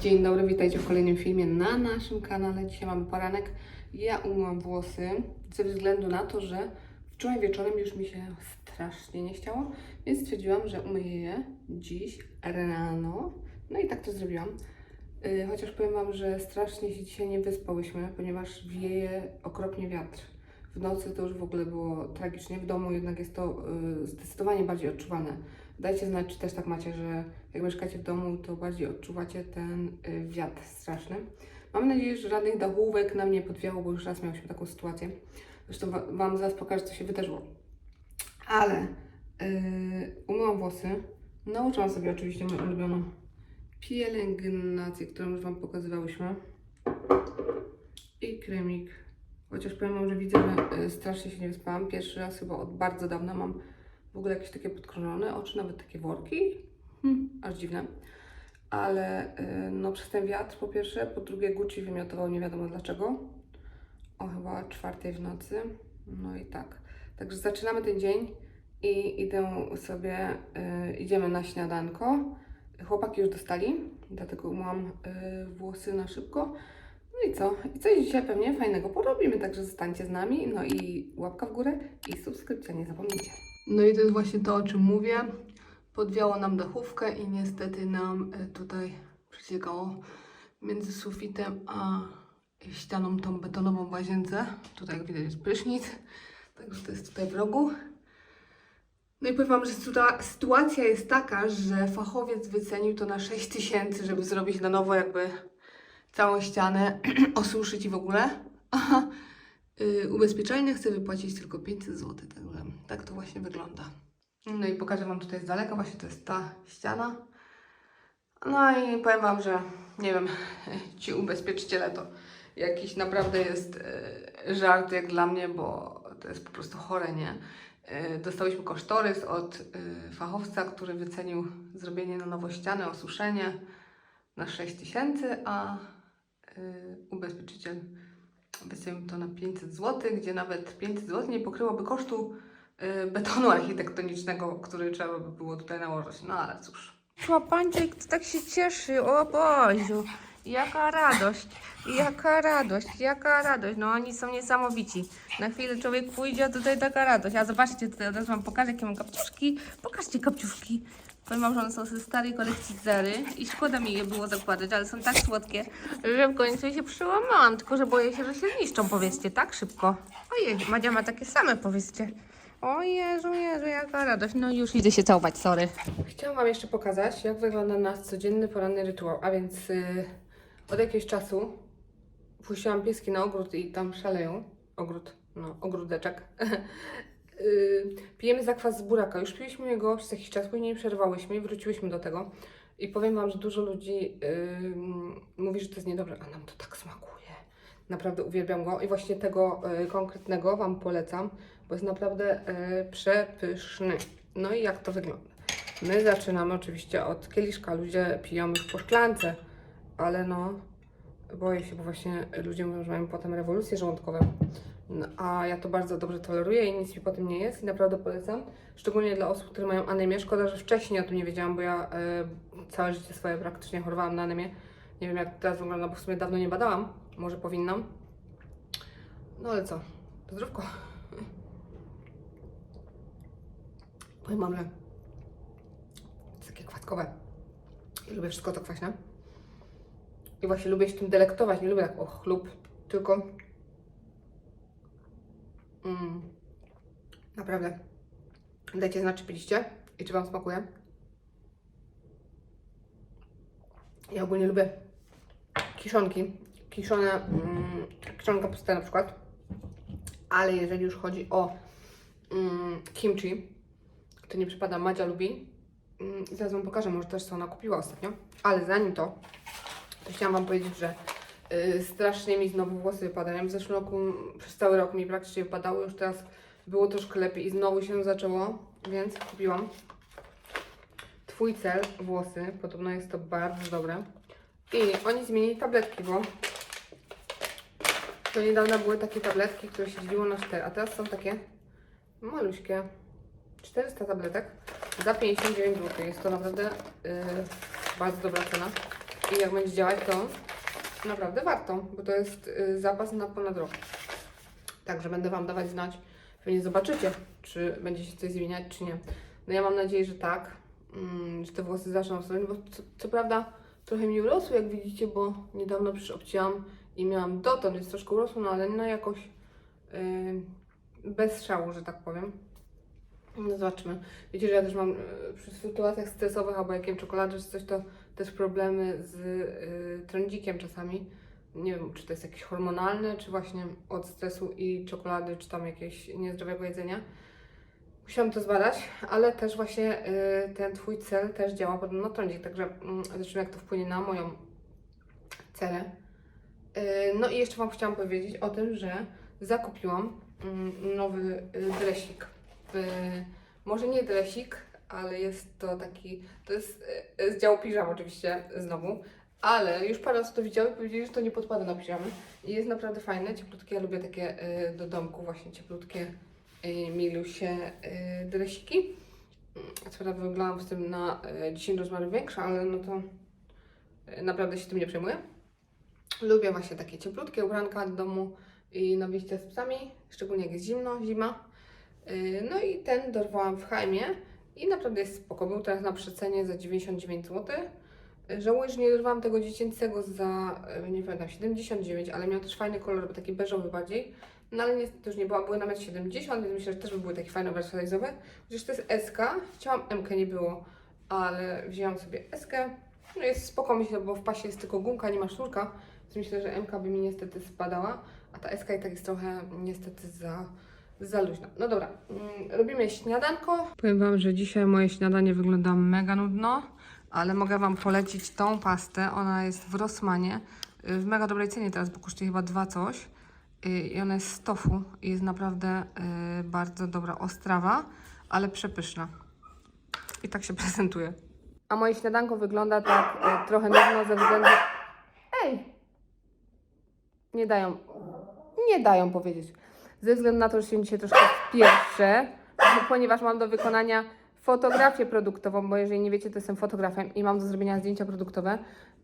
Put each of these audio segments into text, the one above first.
Dzień dobry, witajcie w kolejnym filmie na naszym kanale. Dzisiaj mamy poranek. Ja umyłam włosy ze względu na to, że wczoraj wieczorem już mi się strasznie nie chciało, więc stwierdziłam, że umyję je dziś rano. No i tak to zrobiłam. Yy, Chociaż powiem Wam, że strasznie się dzisiaj nie wyspałyśmy, ponieważ wieje okropnie wiatr. W nocy to już w ogóle było tragicznie, w domu jednak jest to yy, zdecydowanie bardziej odczuwalne. Dajcie znać, czy też tak macie, że jak mieszkacie w domu, to bardziej odczuwacie ten y, wiatr straszny. Mam nadzieję, że żadnych dachówek nam nie podwiało, bo już raz miałyśmy taką sytuację. Zresztą wa- Wam zaraz pokażę, co się wydarzyło. Ale yy, umyłam włosy. Nauczyłam sobie oczywiście moją ulubioną pielęgnację, którą już Wam pokazywałyśmy. I kremik. Chociaż powiem Wam, że widzę, że y, strasznie się nie wyspałam. Pierwszy raz chyba od bardzo dawna mam w ogóle jakieś takie podkrążone oczy, nawet takie worki. Hmm, aż dziwne. Ale y, no przez ten wiatr po pierwsze, po drugie Gucci wymiotował nie wiadomo dlaczego. O chyba czwartej w nocy. No i tak. Także zaczynamy ten dzień i idę sobie, y, idziemy na śniadanko. Chłopaki już dostali, dlatego mam y, włosy na szybko. No i co? I coś dzisiaj pewnie fajnego porobimy, także zostańcie z nami. No i łapka w górę i subskrypcja, nie zapomnijcie. No i to jest właśnie to, o czym mówię. Podwiało nam dachówkę i niestety nam e, tutaj przeciekało między sufitem a ścianą tą betonową łazience. Tutaj jak widać jest prysznic, także to jest tutaj w rogu. No i powiem Wam, że sytua- sytuacja jest taka, że fachowiec wycenił to na 6 tysięcy, żeby zrobić na nowo jakby całą ścianę, osuszyć i w ogóle. A y, ubezpieczalnia chce wypłacić tylko 500 zł, także tak to właśnie wygląda. No i pokażę Wam tutaj z daleka, właśnie to jest ta ściana. No i powiem Wam, że nie wiem, ci ubezpieczyciele to jakiś naprawdę jest e, żart jak dla mnie, bo to jest po prostu chore, nie? E, Dostałyśmy kosztorys od e, fachowca, który wycenił zrobienie na nowo ściany, osuszenie na 6 tysięcy, a ubezpieczyciel wycenił to na 500 zł, gdzie nawet 500 zł nie pokryłoby kosztu e, betonu architektonicznego, który trzeba by było tutaj nałożyć. No ale cóż. Szłapańczyk to tak się cieszy, o Boziu. Jaka radość, jaka radość, jaka radość. No oni są niesamowici. Na chwilę człowiek pójdzie, a tutaj taka radość. A zobaczcie, tutaj od razu wam pokażę, jakie mam kapciuszki. Pokażcie kapciuszki. Że one są ze starej kolekcji Zery i szkoda mi je było zakładać, ale są tak słodkie, że w końcu się przyłamałam. Tylko, że boję się, że się zniszczą, powiedzcie, tak szybko. Ojej, Madzia ma takie same, powiedzcie. O Jezu, Jezu, jaka radość. No już idę się całować, sorry. Chciałam Wam jeszcze pokazać, jak wygląda nasz codzienny poranny rytuał. A więc y, od jakiegoś czasu puściłam pieski na ogród i tam szaleją. Ogród, no, ogródeczek. y, pijemy zakwas z buraka. Już piliśmy go przez jakiś czas, później przerwałyśmy i wróciłyśmy do tego. I powiem Wam, że dużo ludzi y, mówi, że to jest niedobre, a nam to tak smakuje. Naprawdę uwielbiam go i właśnie tego y, konkretnego Wam polecam, bo jest naprawdę y, przepyszny. No i jak to wygląda? My zaczynamy oczywiście od kieliszka. Ludzie piją już po szklance, ale no boję się, bo właśnie ludzie mówią, że mają potem rewolucję żołądkową. No, a ja to bardzo dobrze toleruję i nic mi po tym nie jest i naprawdę polecam. Szczególnie dla osób, które mają anemię. Szkoda, że wcześniej o tym nie wiedziałam, bo ja y, całe życie swoje praktycznie chorowałam na anemię. Nie wiem jak teraz wygląda, bo w sumie dawno nie badałam. Może powinnam. No ale co? Zdrówko. Powiem mam, że jest takie kwaskowe. I lubię wszystko to kwaśne. I właśnie lubię się tym delektować. Nie lubię tak o chlub, tylko mm, naprawdę. Dajcie znać, czy piliście i czy Wam smakuje. Ja ogólnie lubię kiszonki. Kiszone, mm, kiszonka pusta na przykład. Ale jeżeli już chodzi o mm, kimchi, to nie przypada, Madzia lubi. Mm, Zaraz Wam pokażę, może też co ona kupiła ostatnio. Ale zanim to, to chciałam Wam powiedzieć, że strasznie mi znowu włosy wypadają. W zeszłym roku, przez cały rok mi praktycznie wypadały, już teraz było troszkę lepiej i znowu się zaczęło, więc kupiłam Twój cel, włosy. Podobno jest to bardzo dobre. I oni zmienili tabletki, bo to niedawno były takie tabletki, które się dzieliło na 4, a teraz są takie maluśkie. 400 tabletek za 59 zł. Jest to naprawdę yy, bardzo dobra cena. I jak będzie działać, to naprawdę warto, bo to jest y, zapas na ponad rok. Także będę Wam dawać znać. Pewnie zobaczycie, czy będzie się coś zmieniać, czy nie. No ja mam nadzieję, że tak, mm, że te włosy zaczną rosnąć, bo co, co prawda trochę mi urosły, jak widzicie, bo niedawno przecież obcięłam i miałam dotąd, więc troszkę urosło, no ale no jakoś yy, bez szału, że tak powiem. No zobaczmy. Wiecie, że ja też mam yy, przy sytuacjach stresowych albo jak czekoladę czy coś, to też problemy z yy, trądzikiem czasami. Nie wiem, czy to jest jakieś hormonalne, czy właśnie od stresu i czekolady, czy tam jakiegoś niezdrowego jedzenia. Musiałam to zbadać, ale też właśnie y, ten Twój cel też działa podobno na trądzik, także mm, zobaczymy jak to wpłynie na moją celę. Y, no i jeszcze Wam chciałam powiedzieć o tym, że zakupiłam mm, nowy y, dresik. Może nie dresik, ale jest to taki, to jest y, z działu piżam oczywiście znowu, ale już parę osób to widziały i powiedzieli, że to nie podpada na piżamy i jest naprawdę fajne, cieplutkie, ja lubię takie y, do domku właśnie cieplutkie y, milusie dresiki. Co prawda wyglądam w tym na y, 10 rozmiarów większa, ale no to naprawdę się tym nie przejmuję. Lubię właśnie takie cieplutkie ubranka do domu i na wyjście z psami, szczególnie jak jest zimno, zima. Yy, No i ten dorwałam w Haimie i naprawdę jest spoko. Był teraz na przecenie za 99 zł. Yy, Żałuję, że nie dorwałam tego dziecięcego za, yy, nie pamiętam, 79, ale miał też fajny kolor, taki beżowy bardziej. No ale niestety już nie było, były na 1,70 więc myślę, że też by były takie fajne oversize'owe. Chociaż to jest SK, chciałam MK, nie było, ale wzięłam sobie SK. No jest spoko, bo w pasie jest tylko gumka, nie ma sznurka, więc myślę, że MK by mi niestety spadała, a ta SK i tak jest trochę niestety za, za luźna. No dobra, mm, robimy śniadanko. Powiem Wam, że dzisiaj moje śniadanie wygląda mega nudno, ale mogę Wam polecić tą pastę. Ona jest w Rossmanie, y, w mega dobrej cenie teraz, bo kosztuje chyba dwa coś. Y, I ona jest z tofu i jest naprawdę y, bardzo dobra ostrawa, ale przepyszna. I tak się prezentuje. A moje śniadanko wygląda tak trochę nudno ze względu... Ej! Nie dają... Nie dają powiedzieć. Ze względu na to, że się dzisiaj troszkę spieszę, ponieważ mam do wykonania fotografię produktową, bo jeżeli nie wiecie, to jestem fotografem i mam do zrobienia zdjęcia produktowe.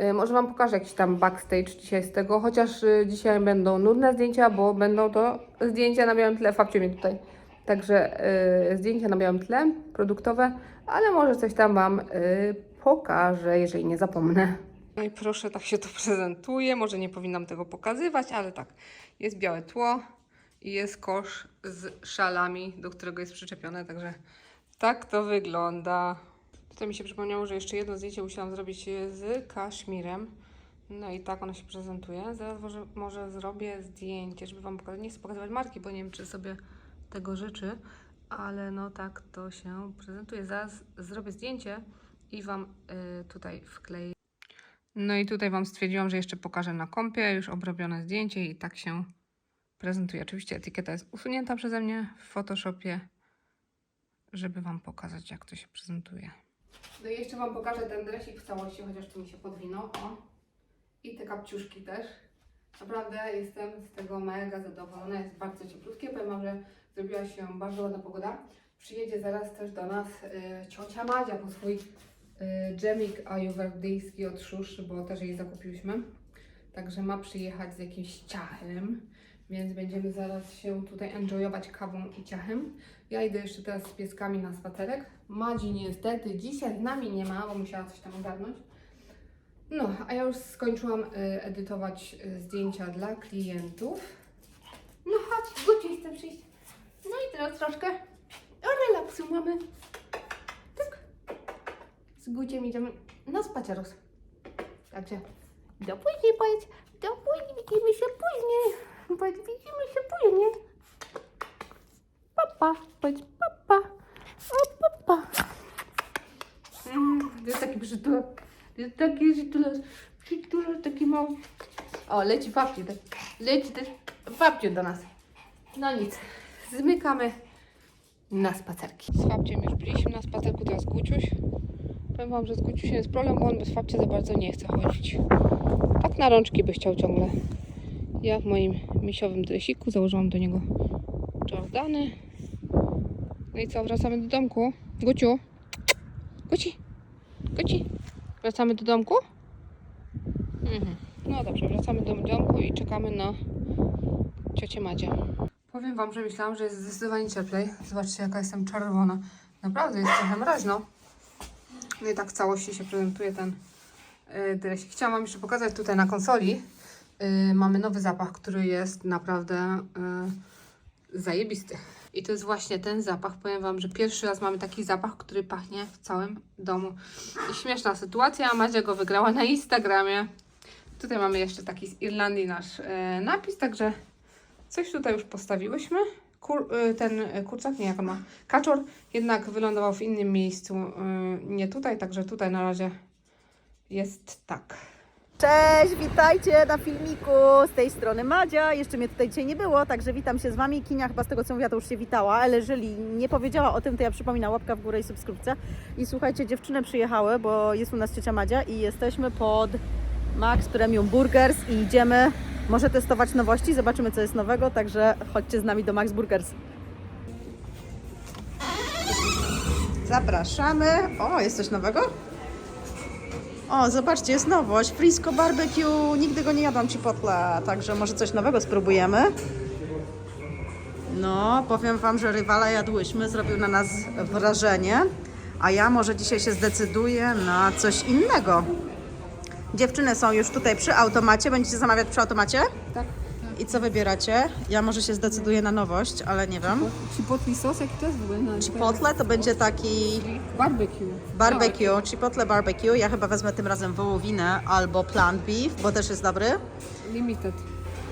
Y, może Wam pokażę jakiś tam backstage dzisiaj z tego, chociaż y, dzisiaj będą nudne zdjęcia, bo będą to zdjęcia na białym tle, fabcie mnie tutaj. Także y, zdjęcia na białym tle, produktowe, ale może coś tam Wam y, pokażę, jeżeli nie zapomnę. No i proszę, tak się to prezentuje. Może nie powinnam tego pokazywać, ale tak. Jest białe tło i jest kosz z szalami, do którego jest przyczepione, także tak to wygląda. Tutaj mi się przypomniało, że jeszcze jedno zdjęcie musiałam zrobić z kaszmirem. No i tak ono się prezentuje. Zaraz może, może zrobię zdjęcie, żeby Wam pokazać. Nie chcę pokazywać marki, bo nie wiem, czy sobie tego życzy, ale no tak to się prezentuje. Zaraz zrobię zdjęcie i Wam y, tutaj wkleję. No i tutaj Wam stwierdziłam, że jeszcze pokażę na kompie już obrobione zdjęcie i tak się prezentuje. Oczywiście etykieta jest usunięta przeze mnie w Photoshopie, żeby Wam pokazać, jak to się prezentuje. No i jeszcze Wam pokażę ten dresik w całości, chociaż tu mi się podwinął. O. I te kapciuszki też. Naprawdę jestem z tego mega zadowolona. Jest bardzo cieplutkie. Powiem że zrobiła się bardzo ładna pogoda. Przyjedzie zaraz też do nas y, ciocia Madzia po swój y, dżemik ajurwedyjski od Szuszy, bo też jej zakupiliśmy. Także ma przyjechać z jakimś ciachem, więc będziemy zaraz się tutaj enjoyować kawą i ciachem. Ja idę jeszcze teraz z pieskami na spacerek. Madzi niestety dzisiaj z nami nie ma, bo musiała coś tam ogarnąć. No, a ja już skończyłam y, edytować y, zdjęcia dla klientów. No chodź, Guciu chce przyjść. No i teraz troszkę relaksu mamy. Tak. Z Guciem idziemy na spacerus. Także do później powiedz, do później, widzimy się później. Powiedz, widzimy się później. Papa, powiedz papa. O, papa. Mm, jest taki przytulek. To jest taki przytulek. Przytulek taki mały. O, leci babci też. Leci też babciu do nas. No nic, zmykamy na spacerki. Z Fabciem już byliśmy na spacerku, teraz Guciuś. Powiem Wam, że z Guciusiem jest problem, bo on bez Fabcia za bardzo nie chce chodzić. Tak na rączki by chciał ciągle. Ja w moim misiowym dresiku założyłam do niego Jordany. No i co, wracamy do domku? Guciu? Guci? Guci? Wracamy do domku? Mhm. No dobrze, wracamy do domku i czekamy na ciocię Madzie. Powiem Wam, że myślałam, że jest zdecydowanie cieplej. Zobaczcie, jaka jestem czerwona. Naprawdę jest trochę mroźno. No i tak w całości się prezentuje ten yy, dresik. Chciałam Wam jeszcze pokazać tutaj na konsoli. Yy, mamy nowy zapach, który jest naprawdę yy, zajebisty. I to jest właśnie ten zapach. Powiem Wam, że pierwszy raz mamy taki zapach, który pachnie w całym domu. I śmieszna sytuacja, Madzia go wygrała na Instagramie. Tutaj mamy jeszcze taki z Irlandii nasz e, napis, także coś tutaj już postawiłyśmy. Kur, ten kurczak, nie jak on ma, kaczor jednak wylądował w innym miejscu, nie tutaj, także tutaj na razie jest tak. Cześć, witajcie na filmiku z tej strony Madzia. Jeszcze mnie tutaj dzisiaj nie było, także witam się z Wami. Kinia chyba z tego co mówiła to już się witała, ale jeżeli nie powiedziała o tym, to ja przypominam łapka w górę i subskrypcja. I słuchajcie, dziewczyny przyjechały, bo jest u nas ciocia Madzia i jesteśmy pod Max Premium Burgers i idziemy może testować nowości, zobaczymy co jest nowego, także chodźcie z nami do Max Burgers. Zapraszamy. O, jest coś nowego? O, zobaczcie, jest nowość. Frisco barbecue. Nigdy go nie jadłam chipotle, także może coś nowego spróbujemy. No, powiem Wam, że rywala jadłyśmy, zrobił na nas wrażenie, a ja może dzisiaj się zdecyduję na coś innego. Dziewczyny są już tutaj przy automacie. Będziecie zamawiać przy automacie? Tak. I co wybieracie? Ja może się zdecyduję na nowość, ale nie wiem. Chipotle sos, jaki to jest w ogóle? Chipotle to będzie taki Barbecue. Barbecue, chipotle barbecue. Ja chyba wezmę tym razem wołowinę albo plant beef, bo też jest dobry. Limited.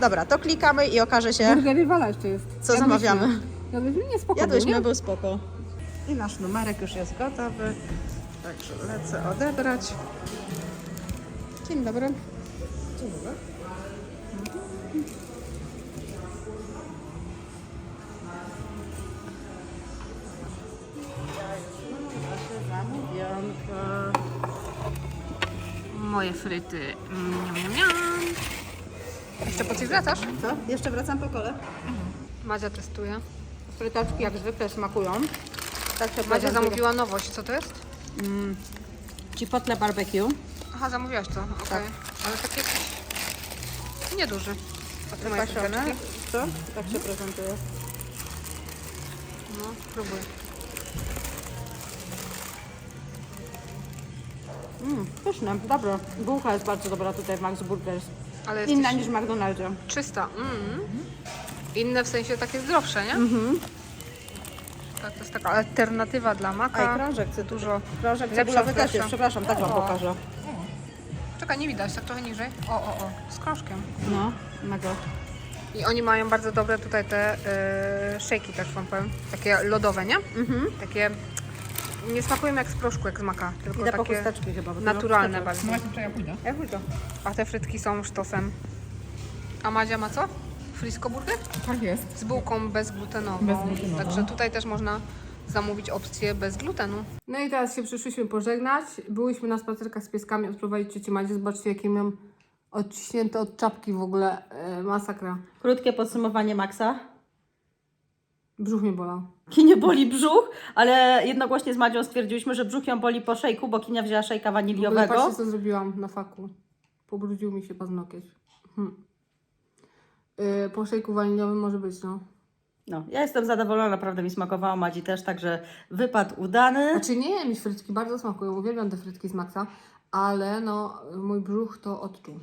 Dobra, to klikamy i okaże się, Burger rywala jeszcze jest. co zamawiamy. Jadłyśmy nie spoko, Jadłyśmy, był spoko. I nasz numerek już jest gotowy, także lecę odebrać. Dzień dobry. Dzień dobry. Moje fryty. Mm, Miam, miam, miam. Jeszcze po coś wracasz? Co? Jeszcze wracam po kole. Madzia testuje. Frytaczki jak zwykle smakują. Tak się Madzia zamówiła nowość. Co to jest? Mm, chipotle barbecue. Aha, zamówiłaś to. Okej. Tak. Ale taki jakiś nieduży. A ty masz Pasione. Co? Tak się prezentuje. No, spróbuj. Mm, pyszne, dobre. Bułka jest bardzo dobra tutaj w Max Burgers. Ale jest Inna też niż w McDonaldzie. czysta. Mm. Inne w sensie takie zdrowsze, nie? Mhm. Tak, to jest taka alternatywa dla maka. krążek, cy- Dużo krążek lepsza, cebulowy też jest. Przepraszam, tak Wam O. pokażę. Czekaj, nie widać, tak trochę niżej. O, o, o, z krążkiem. No, mega. I oni mają bardzo dobre tutaj te yy, szejki też wam powiem. Takie lodowe, nie? Mhm. Takie nie smakują jak z proszku, jak z maka, tylko Idę po takie chusteczki chyba. bo tu naturalne mam bardzo. chusteczek. Jak pójdę. A te frytki są sztosem. A Madzia ma co? Frisco burger? Tak jest. Z bułką bezglutenową. Bezglutenową. Także tutaj też można zamówić opcję bez glutenu. No i teraz się przyszliśmy pożegnać. Byłyśmy na spacerkach z pieskami, odprowadzić ciocię Madzie. Zobaczcie, jakie mam odciśnięte od czapki w ogóle. E, masakra. Krótkie podsumowanie Maxa. Brzuch mnie bolał. Kinie boli brzuch, ale jednogłośnie z Madzią stwierdziliśmy, że brzuch ją boli po szejku, bo Kinia wzięła szejka waniliowego. patrzcie, co zrobiłam na faku. Pobrudził mi się paznokieć. Hm. Yy, po szejku waniliowym może być, no. No, ja jestem zadowolona, naprawdę mi smakowało, Madzi też, także wypad udany. Znaczy nie, mi frytki bardzo smakują. Uwielbiam te frytki z Maxa, ale no, mój brzuch to odczuł.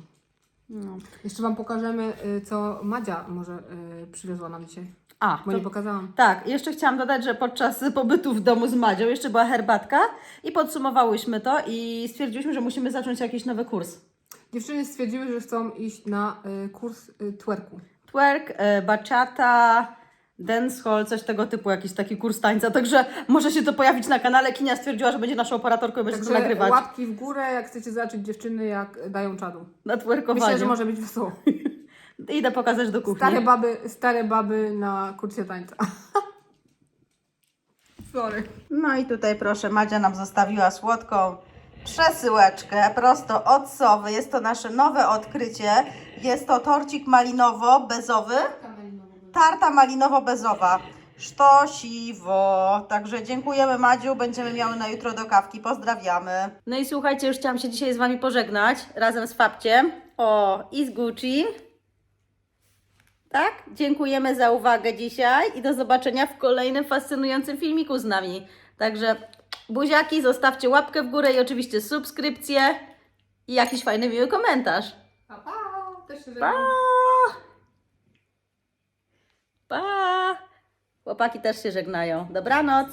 No. Jeszcze Wam pokażemy, y, co Madzia może y, przywiozła nam dzisiaj. A, Bo to, nie pokazałam. tak, jeszcze chciałam dodać, że podczas pobytu w domu z Madzią jeszcze była herbatka i podsumowałyśmy to i stwierdziliśmy, że musimy zacząć jakiś nowy kurs. Dziewczyny stwierdziły, że chcą iść na y, kurs y, twerku. Twerk, e, bachata, dancehall, coś tego typu, jakiś taki kurs tańca, także może się to pojawić na kanale. Kinia stwierdziła, że będzie naszą operatorką i będzie to Także nagrywać łapki w górę, jak chcecie zobaczyć dziewczyny, jak dają czadu. na twerkowaniu. Myślę, że może być wesoło. Idę pokazać do kuchni. Stare baby, stare baby na kursie tańca. Sorry. No i tutaj proszę, Madzia nam zostawiła słodką przesyłeczkę prosto od Sowy. Jest to nasze nowe odkrycie. Jest to torcik malinowo-bezowy. Tarta malinowo-bezowa. Sztosiwo. Także dziękujemy Madziu. Będziemy miały na jutro do kawki. Pozdrawiamy. No i słuchajcie, już chciałam się dzisiaj z Wami pożegnać razem z Fabciem. O, i z Gucci. Tak? Dziękujemy za uwagę dzisiaj i do zobaczenia w kolejnym fascynującym filmiku z nami. Także buziaki, zostawcie łapkę w górę i oczywiście subskrypcję i jakiś fajny, miły komentarz. Pa, pa! Też się Pa! Pa! Chłopaki też się żegnają. Dobranoc.